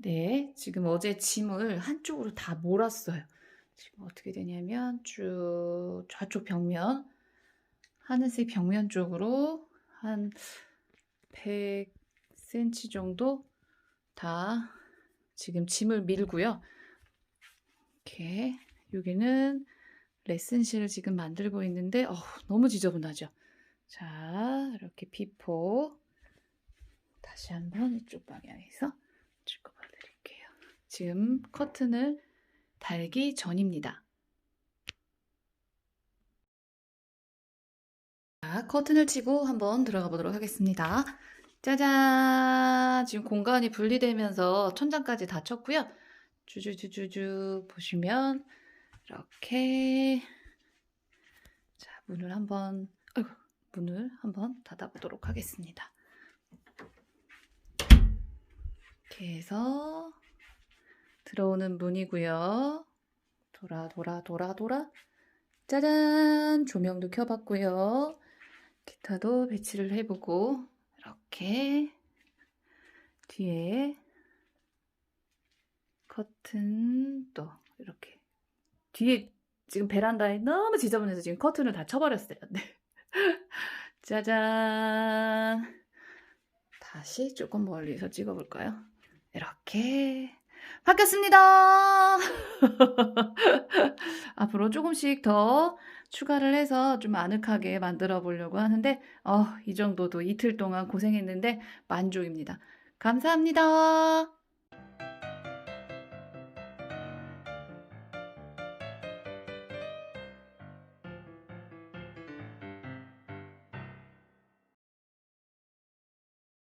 네, 지금 어제 짐을 한쪽으로 다 몰았어요. 지금 어떻게 되냐면 쭉 좌쪽 벽면, 하늘색 벽면 쪽으로 한 100cm 정도 다 지금 짐을 밀고요. 이렇게 여기는 레슨실을 지금 만들고 있는데 어, 너무 지저분하죠. 자, 이렇게 비포 다시 한번 이쪽 방향에서 드릴게요. 지금 커튼을 달기 전입니다. 자, 커튼을 치고 한번 들어가 보도록 하겠습니다. 짜잔! 지금 공간이 분리되면서 천장까지 다 쳤고요. 주주주주주 보시면 이렇게 자, 문을 한번 아이고, 문을 한번 닫아 보도록 하겠습니다. 이렇게 해서 들어오는 문이고요. 돌아 돌아 돌아 돌아 짜잔 조명도 켜봤고요. 기타도 배치를 해보고 이렇게 뒤에 커튼 또 이렇게 뒤에 지금 베란다에 너무 지저분해서 지금 커튼을 다 쳐버렸어요. 네. 짜잔 다시 조금 멀리서 찍어볼까요? 이렇게 바뀌었습니다. 앞으로 조금씩 더 추가를 해서 좀 아늑하게 만들어 보려고 하는데 어, 이 정도도 이틀 동안 고생했는데 만족입니다. 감사합니다.